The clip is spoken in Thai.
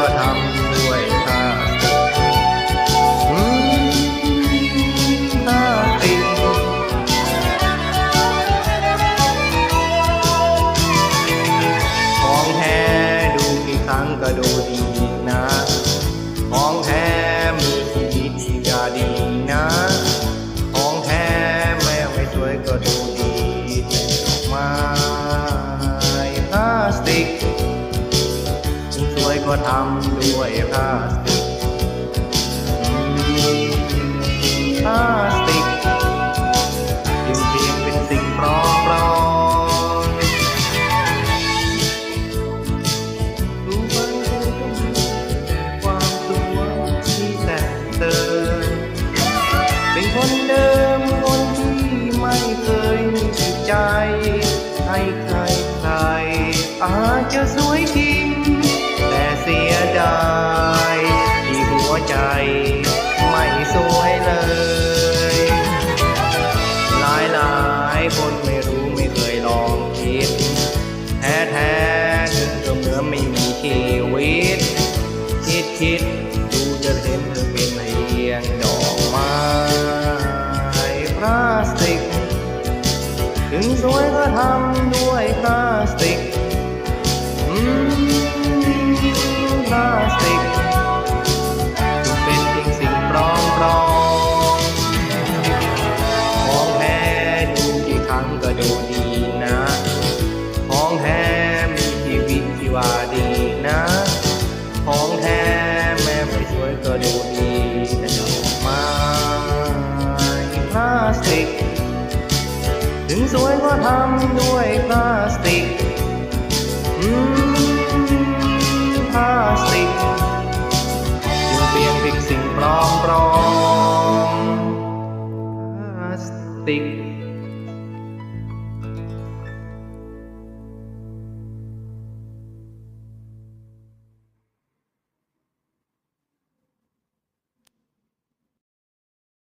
ก็ทำด้วย ก็ทำด้วยพลาสติกพลาสติกจึงเพียงเป็นสิ่งปลอมปลอมรู้ไหมเธอก็มีความสวยที่แต่งเติมเป็นคนเดิมคนที่ไม่เคยมีใจ ให้ใครใครอาจจะสวยจริง เสียดายที่หัวใจไม่สวยเลย หลายหลายคนไม่รู้ไม่เคยลองคิด แท้แท้ๆเธอก็เหมือนไม่มีชีวิต คิดคิดดูจะเห็นเธอเป็นเพียงดอกไม้พลาสติก ถึงสวยก็ทำ ดูดีนะ ของแท้มีชีวิตที่ว่าดีนะ ของแท้แม้ไม่สวยก็ดูดีแต่ดอกไม้พลาสติก ถึงสวยก็ทำด้วยพลาส